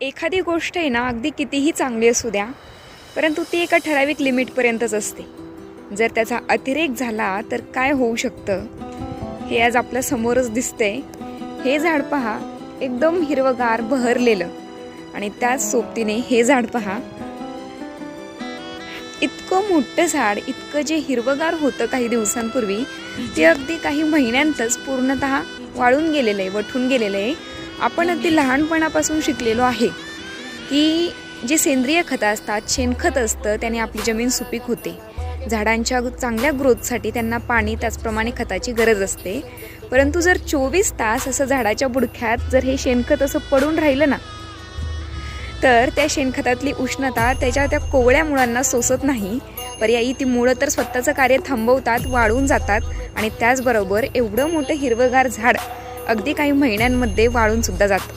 एखादी गोष्ट आहे ना अगदी कितीही चांगली असू द्या परंतु ती एका ठराविक लिमिटपर्यंतच असते. जर त्याचा अतिरेक झाला तर काय होऊ शकतं? हे आज आपल्या समोरच दिसतंय. हे झाड पहा एकदम हिरवगार बहरलेलं. आणि त्याच सोबतीने हे झाड पहा. इतकं मोठं झाड इतकं जे हिरवगार होतं काही दिवसांपूर्वी ते अगदी काही महिन्यांतच पूर्णतः वाळून गेलेलं आहे वठून गेलेलं आहे आपण अगदी लहानपणापासून शिकलेलो आहे की जे सेंद्रिय खतं असतात शेणखत असतं त्याने आपली जमीन सुपीक होते. झाडांच्या चांगल्या ग्रोथसाठी त्यांना पाणी त्याचप्रमाणे खताची गरज असते. परंतु जर चोवीस तास असं झाडाच्या बुडख्यात जर हे शेणखत असं पडून राहिलं ना तर त्या शेणखतातली उष्णता त्याच्या त्या कोवळ्या मुळांना सोसत नाही. पर्यायी ती मुळं तर स्वतःचं कार्य थांबवतात वाळून जातात आणि त्याचबरोबर एवढं मोठं हिरवंगार झाड अगदी काही महिन्यांमध्ये वाळून सुद्धा जातं.